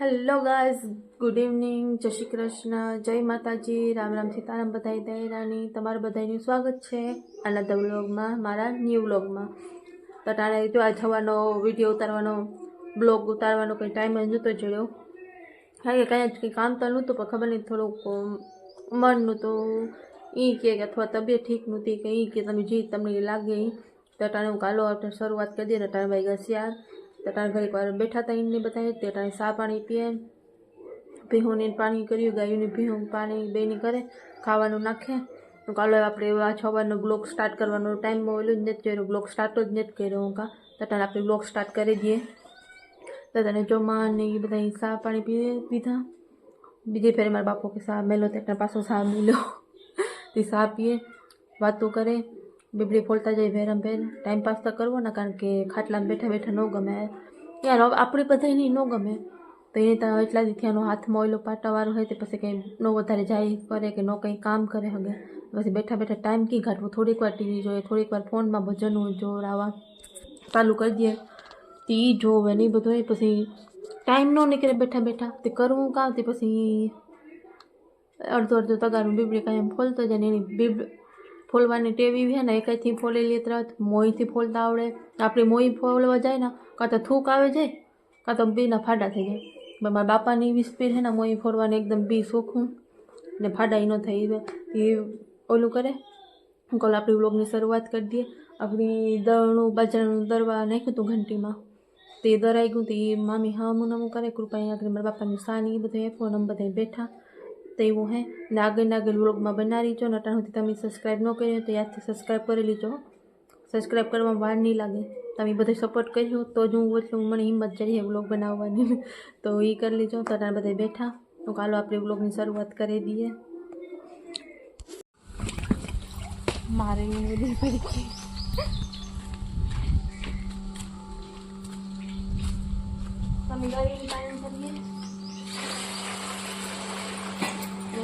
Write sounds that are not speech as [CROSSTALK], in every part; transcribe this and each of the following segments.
hello guys good evening જય શ્રી કૃષ્ણ જય માતાજી રામ રામ સીતારામ બધાઈ દયરાની તમારું બધાનું સ્વાગત છે આના વ્લોગમાં મારા ન્યૂ વ્લોગમાં તો ટાણે જો આ જવાનો વિડીયો ઉતારવાનો બ્લોગ ઉતારવાનો કંઈ ટાઈમ જ નહોતો જોડ્યો કારણ કે કાંઈ જ કંઈ કામ તો નહોતું પણ ખબર નહીં થોડુંક મન તો એ કે અથવા તબિયત ઠીક નહોતી કે એ કે તમે જે તમને લાગે તો ટાણે હું કાલો શરૂઆત કરી દઈએ ટાણે ભાઈ ગયા ત્યાં ઘરે વાર બેઠા હતા એને બધાએ ત્યાં સા પાણી પીએ ભીહોને પાણી કર્યું ગાયોને ભીહું પાણી બેની કરે ખાવાનું નાખે કાલે આપણે આ છ વારનો બ્લોગ સ્ટાર્ટ કરવાનો ટાઈમ મોબાઈલ જ નથી કર્યો બ્લોક સ્ટાર્ટ જ નથી કર્યો હું કા ત્યાં આપણે બ્લોક સ્ટાર્ટ કરી દઈએ દાદાને ચોમા ને એ બધા સા પાણી પી પીધા બીજી ફેરી મારા બાપો કે સા મેલો તે પાછો સા મેલો [LAUGHS] તે સા પીએ વાતો કરે बीबड़ी फोलता जाए भेरम भेर टाइम पास तो करवो ना कारण के खाटला में बैठा बैठा न गमे यार अपनी बधाई नहीं न गमे तो ये तो एट हाथ में ओलो पाटावा है तो पे कहीं नारे जाए करे कि न कहीं काम करे हगे पे बैठा बैठा टाइम की घाटवो थोड़ीक वार टीवी जो थोड़ीक वार फोन में भजन जो आवा चालू कर दिए तो ई जो नहीं बधो पी टाइम न निकले बैठा बैठा तो करव क्या पी अर्धो अर्धो तगार बीबड़ी कहीं फोलते जाए बीब ફોલવાની ટેવી છે ને એ કંઈથી ફોલી લે તરત મોંથી ફોલતા આવડે આપણે મોંઈ ફોલવા જાય ને કાં તો થૂક આવે જાય કાં તો બીના ફાડા થઈ જાય મારા બાપાની એવી સ્પીડ છે ને મોંઈ ફોડવાની એકદમ બી સોખું ને ફાડા ન થઈ એ ઓલું કરે કોલ આપણી વ્લોગની શરૂઆત કરી દઈએ આપણી દરણું બાજરાનું દરવા નાખ્યું હતું ઘંટીમાં તે દરાઈ ગયું એ મામી હામું નમું કરે કૃપા અહીંયા આગળ મારા બાપાની સાની બધા એફો નમ બધા બેઠા तो यू आगे आगे ब्लॉग में बना लीजो नटन होती तभी तो सब्सक्राइब न करो तो याद सब्सक्राइब कर लीजो सब्सक्राइब कर वार नहीं लगे तब तो बधे सपोर्ट करो तो हूँ वो मैंने हिम्मत जाइए ब्लॉग बनावा तो ये कर लीजो तो बधे बैठा तो कालो आप ब्लॉग की शुरुआत कर दीए मारे [LAUGHS] तमी तो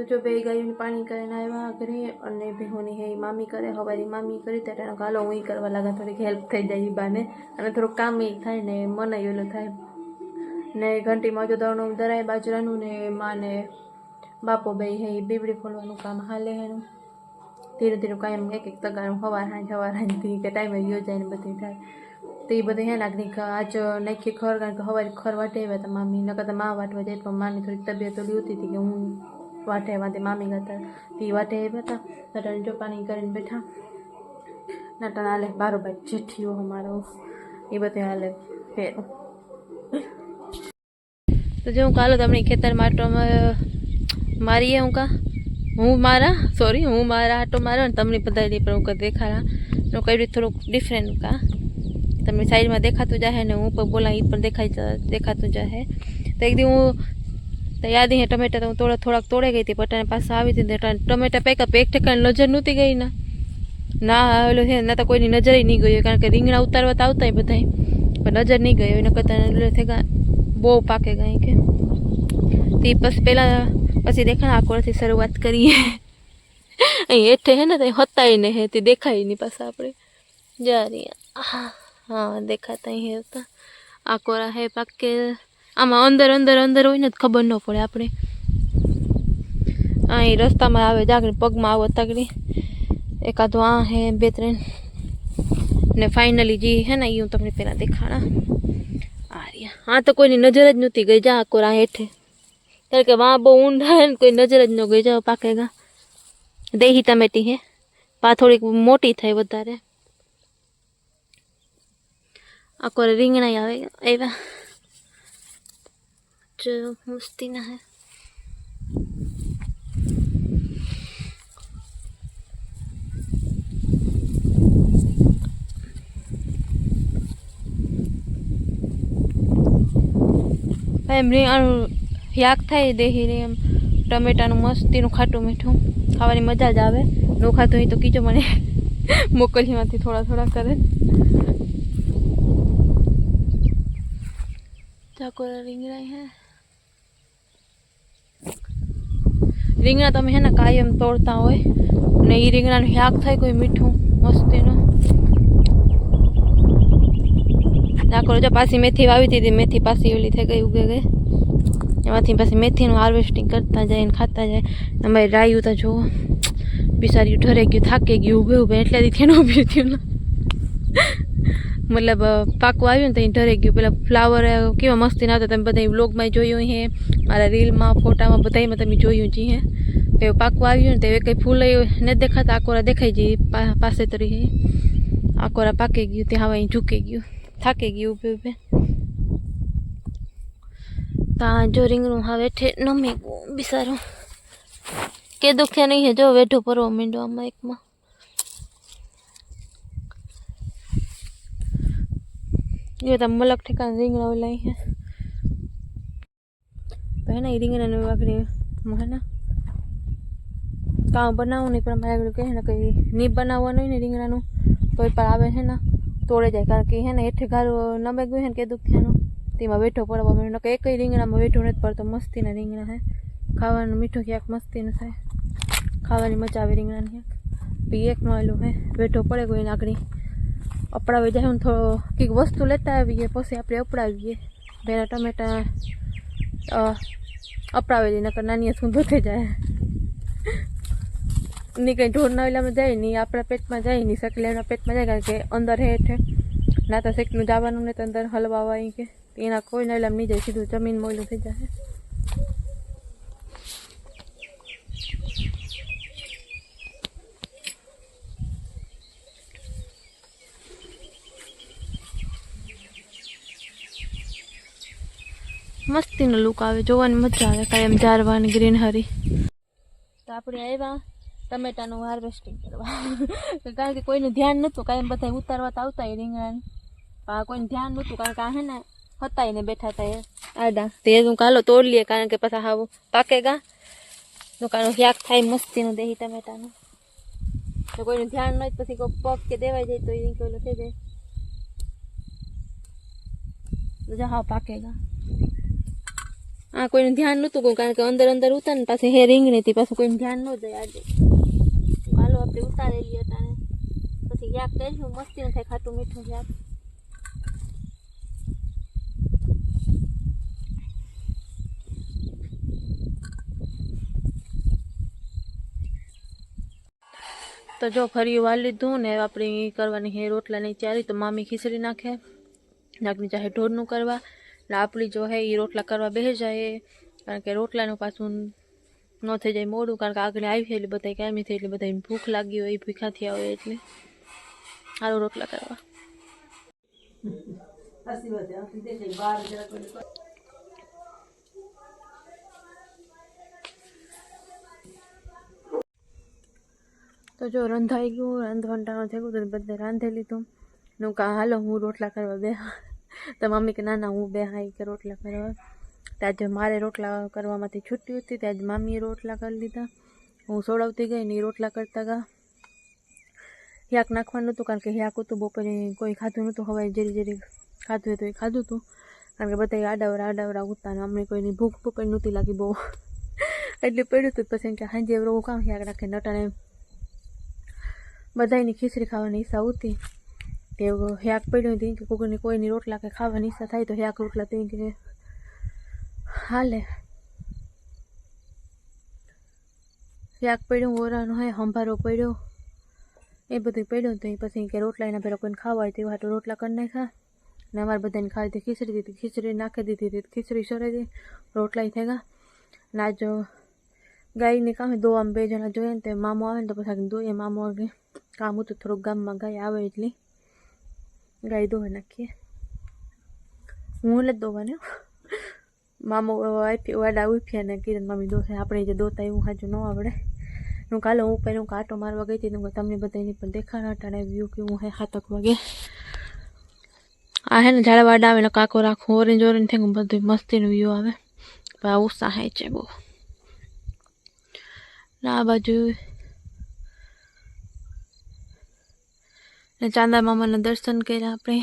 તો જો બે ગાયું પાણી કરીને આવ્યા ઘરે અને ભેહોની હે મામી કરે હવારી મામી કરી ત્યારે એનો ગાલો હું કરવા લાગા થોડીક હેલ્પ થઈ જાય બાને અને થોડુંક કામ એ થાય ને મને એલું થાય ને ઘંટીમાં જો દળનું દરાય બાજરાનું ને માને બાપો બે હે બીબડી ફોડવાનું કામ હાલે એનું ધીરે ધીરે કાયમ એક એક તગારું હવાર હાંજ હવાર હાંજથી કે ટાઈમે યોજાય ને બધી થાય તો એ બધું હે લાગણી આજ નાખી ખર કારણ કે હવારી ખર વાટે આવ્યા હતા મામી નકર તો મા વાટવા જાય પણ માની થોડીક તબિયત ઓલી હતી કે હું වටේ වදි මමි ගත පීවටේ බත රන්ජෝ पानी કરીને બેઠા નટના લે બારો બચ્ચે ઠીયો અમારો એ બધે હાલે ફેરો તો જો હું કાલે તમને ખેતર માટો મારીએ હું કા હું મારા સોરી હું મારા આટો માર્યો ને તમને બધા પણ હું દેખાડા તો કઈ થોડુંક ડિફરન્ટ કા તમને સાઈડમાં દેખાતું જાહે ને હું પણ બોલા એ પણ દેખાય દેખાતું જાહે તો એક દી હું तो याद है टमाटा तो थोड़ा थोड़ा तोड़े गई थी पटाने पास आई थी टमाटा पैक एक ठेका नजर नती गई ना ना हेलो है ना तो कोई नजर ही नहीं गई कारण के रींगण उतारवा आता है बताए पर नजर नहीं गई कहते थे बहु पाके गई के ती बस पहला पी देखा आकोर से शुरुआत करिए अठे है ना होता ही नहीं है देखा ही नहीं पास आप जा रही हाँ देखाता ही आकोरा है पाके અમે ઓંદર ઓંદર ઓંદર હોઈને ત ખબર નો પડે આપણે આય રસ્તા માં આવે જાક પગ માં આવે તકડી એક આ ધા હે બેતરી ને ફાઇનલી જી હે ને યુ તમ ને પેના દેખા ના આરીયા હા તો કોઈ ની નજર જ ન ઉતી ગઈ જા કોરા હેઠે કે વા બુંઢા હે ને કોઈ નજર જ ન ગઈ જો પાકેગા દહીં તમેટી હે પા થોડી મોટી થાય વધારે આ કોર રીંગ ના આવે એવા તો મસ્તી ના હે એમરી આ હ્યાક થઈ દેહી રેમ ટમેટા નું મસ્તી નું ખાટું મીઠું ખાવાની મજા જ આવે નો ખાતો હી તો કીજો મને મોકલીમાંથી થોડા થોડા કરે ઠાકોર રીંગરાય હે રીંગણા તમે હે ને કાયમ તોડતા હોય અને એ રીંગણાનું શાક થાય કોઈ મીઠું મસ્તીનું નાખો જો પાછી મેથી વાવી દીધી મેથી પાછી ઓલી થઈ ગઈ ઉગે ગઈ એમાંથી પાછી મેથીનું હાર્વેસ્ટિંગ કરતા જાય ને ખાતા જાય અમારી રાયું તો જુઓ બિસારી ઠરે ગયું થાકી ગયું ઉભે ઉભે એટલે તેનું ઉભ્યું થયું મતલબ પાકું આવ્યું ને ત્યાં ઢરે ગયું પેલા ફ્લાવર કેવા મસ્તી ના હતા તમે બધા બ્લોગમાં જોયું હે मार रील में फोटा में बताई में तुम जी हैं फूल नहीं देखा तो आकोरा देखाई जी पास तरी है आकोरा पाके गयू ते झुके गयो थाके गयू जो रिंगरू हाँ बैठे नमे बिसारो के दुखे नहीं है जो बैठो परो मिंडो आम एक मा ये तो मलक ठेका रिंगरा लाई है पहना इरिंग ने ने वाकने मोहना काम बनाओ ने पर मैं गलो है ना कई नी बनाओ ने ने इरिंग रानो तो पर है ना तोड़े जाए कर के है ना एठ घर न बगु है के दुख है ना तीमा बैठो पर बा मेरे ने के कई इरिंग ना बैठो ने पर तो मस्ती ना खावा मीठो के मस्ती ने खावा ने मचा इरिंग ने एक पी है बैठो पड़े कोई नाकड़ी अपड़ा वेजा हम वस्तु लेता है भी है पोसे अपने અપડાવેલી નકર નાની શું ધોતે જાય નહીં કંઈ ઢોર નવેલામાં જાય નહીં આપણા પેટમાં જાય નહીં સકલેના પેટમાં જાય કારણ કે અંદર હેઠે ના તો શેકનું જવાનું ને તો અંદર હલવા વાય કે એના કોઈ નવેલામાં નહીં જાય સીધું જમીન મોયલું થઈ જાય મસ્તી નું લુક આવે જોવાની મજા આવે કાયમ ઝારવા ની ગ્રીન હરી તો આપણે આવ્યા ટમેટા નું હાર્વેસ્ટિંગ કરવા કે કાંઈ કોઈ નું ધ્યાન ન હતું કાયમ બધાય ઉતારવા તો આવતા રીંગણ પાકો નું ધ્યાન ન હતું કારણ કે આ હે ને ફટાઈને બેઠાતા હે આ દા તે હું કાલો તોડી લઈએ કારણ કે પછી આવો પાકેગા નોકા નું હ્યાક થાય મસ્તી નું દેહી ટમેટા નું તો કોઈ નું ધ્યાન નઈ પછી કો પક કે દેવાઈ જાય તો એ કેલો કે દેજો જો જહા પાકેગા आ कोई ध्यान न तो कारण के अंदर अंदर उतर ने पास हे रिंग नहीं थी पास कोई ध्यान न जाए आज हालो आप उतारे लिए था ने पास याक कह जो मस्ती न थे खाटू मीठू याक तो जो फरी वाल दू ने अपनी करवा रोटला नहीं चारी तो मम्मी खीचड़ी नाखे नाक चाहे ढोर करवा आप जो है ये रोटला करवा बह जाए कारण के रोटला पासून न थे जाए मोड़ू कारण आगे आई थे बताई क्या थे बताई भूख लगी हुई भूखा थी एट्ले हारो रोटला करवा तो जो रंधाई गयो रंधवंटा थे बदले रांधे लीधो नौका हालो हूँ रोटला करवा दे તો મમ્મી કે ના ના હું બે હાઈ કે રોટલા કરવા ત્યાં જે મારે રોટલા કરવામાંથી છૂટી હતી ત્યાં જ મામીએ રોટલા કરી લીધા હું સોડાવતી ગઈ ને એ રોટલા કરતા ગયા હ્યાક નાખવાનું નહોતું કારણ કે હ્યાક હતું બપોરે કોઈ ખાધું નહોતું હવે જેરી જેરી ખાધું હતું એ ખાધું હતું કારણ કે બધા આડાવરા આડાવરા ઉતા ને અમને કોઈની ભૂખ ભૂખ નહોતી લાગી બહુ એટલે પડ્યું હતું પછી કે હાંજે એવું કામ યાક રાખે નટાણે બધાની ખીચડી ખાવાની ઈચ્છા હતી તે હેક પડ્યું હતી કે કોઈને કોઈની રોટલા કે ખાવાની ઈચ્છા થાય તો હેક રોટલા તે કે હાલે હેક પડ્યું ઓરાનો હે હંભારો પડ્યો એ બધું પડ્યું તો પછી કે રોટલા એના પહેલાં કોઈને ખાવા હોય તેવા તો રોટલા કરી નાખ્યા ને અમારે બધાને ખાવી હતી ખીચડી દીધી ખીચડી નાખી દીધી હતી ખીચડી સરે હતી રોટલા થઈ ગયા ને આજ ગાયને કામે દો આમ બે જણા જોઈએ ને તે મામો આવે ને તો પછી દોઈએ મામો કામ હતું થોડુંક ગામમાં ગાય આવે એટલે ગાય ધોવા નાખીએ હું એટલે દોવાને મામો વાડા ઉઠ્યા ને કિરણ મામી દોશે આપણે જે દોતા એવું હાજુ ન આવડે હું કાલે હું પહેલું કાંટો મારવા ગઈ હતી તમને બધાની પણ દેખાણા ટાણે વ્યૂ કેવું હે હાથક વાગે આ હે ને ઝાડવાડા આવે ને કાકો રાખો ઓરેન્જ ઓરેન્જ થઈ બધું મસ્તીનું વ્યૂ આવે આ ઉત્સાહ છે બહુ આ બાજુ चांदा मामा ने दर्शन कर अपने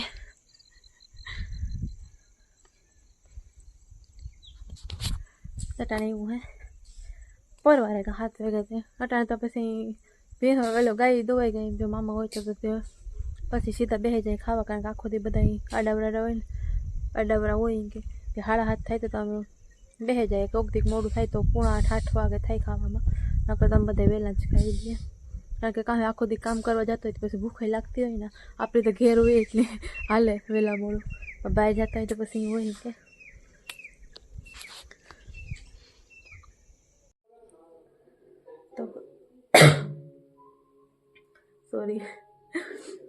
हटाने वो है पर वाले का हाथ वे तो गए हटाने तो पे भी वेलो गाई दो गई जो मामा हो तो तो पसी सीधा बेह जाए खावा कारण आखो दी बदाई अडावरा रहे अडावरा हो के हाड़ा हाथ थे तो तब बेह जाए कोक दीक मोड़ू थे तो पूरा आठ आठ वगे थे खावा ना तो तब बदाय वेला કારણ કે કાલે આખો દી કામ કરવા જતો હોય તો પછી ભૂખે લાગતી હોય ને આપણે તો ઘેર હોય એટલે હાલે વહેલા મોડું બહાર જતા હોય તો પછી હોય ને કે સોરી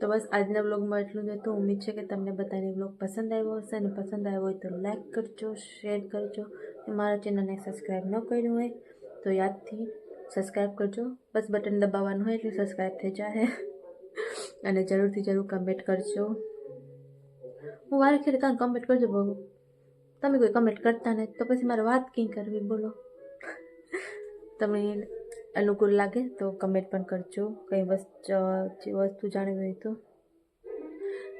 તો બસ આજના બ્લોગમાં એટલું જ હતું ઉમ્મીદ છે કે તમને બધાને બ્લોગ પસંદ આવ્યો હશે અને પસંદ આવ્યો હોય તો લાઈક કરજો શેર કરજો મારા ચેનલને સબસ્ક્રાઈબ ન કર્યું હોય તો યાદથી સબસ્ક્રાઈબ કરજો બસ બટન દબાવવાનું હોય એટલે સબસ્ક્રાઈબ થઈ જાય અને જરૂરથી જરૂર કમેન્ટ કરજો હું વારે ખેરે કાં કમેન્ટ કરજો બહુ તમે કોઈ કમેન્ટ કરતા ને તો પછી મારે વાત કંઈ કરવી બોલો તમે અનુકૂળ લાગે તો કમેન્ટ પણ કરજો કંઈ વસ્તુ વસ્તુ જાણવી હોય તો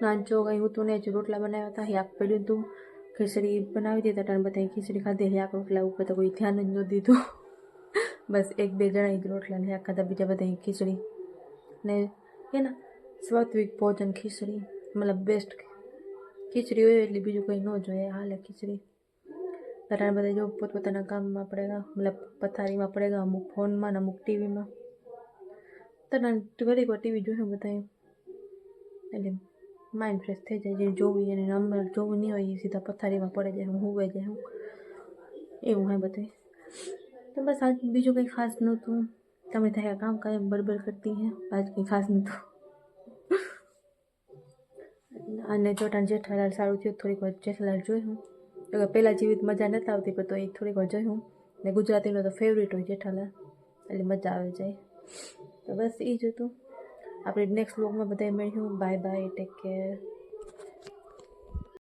નાનચો કંઈ હું તું ને જ રોટલા બનાવ્યા હતા યાક પડ્યું તું ખીચડી બનાવી દીધા ટાણ બધા ખીચડી ખાધી યાક રોટલા ઉપર તો કોઈ ધ્યાન જ ન દીધું बस एक बेजना एग रोट ला लिया कदा बीजा बताइए खीचड़ी ने है ना स्वात्विक भोजन खीचड़ी मतलब बेस्ट खीचड़ी हो बीजू कहीं न जो है हाल है खिचड़ी घर जो पोत पोताना काम में पड़ेगा मतलब पथारी में पड़ेगा अमुक फोन में अमुक टीवी में तरह तो घड़ी को टीवी जो है बताए એટલે માઇન્ડ ફ્રેશ થઈ જાય જે જોવું એને અમે જોવું નહીં હોય એ સીધા પથારીમાં પડે જાય હું હોય જાય હું એવું તો બસ આજ બીજું કંઈ ખાસ નહોતું તમે થયા કામ કાયમ બરબર કરતી હે આજ કંઈ ખાસ નહોતું અને જોટાણ જેઠાલાલ સારું થયું થોડીક વાર જેઠાલાલ જોયું પહેલાં જીવિત મજા નથી આવતી પણ તો એ થોડીક વાર જોયું ને ગુજરાતીનો તો ફેવરેટ હોય જેઠાલાલ એટલે મજા આવે જાય તો બસ એ જ હતું આપણે નેક્સ્ટ વ્લોગમાં બધાએ મળ્યું બાય બાય ટેક કેર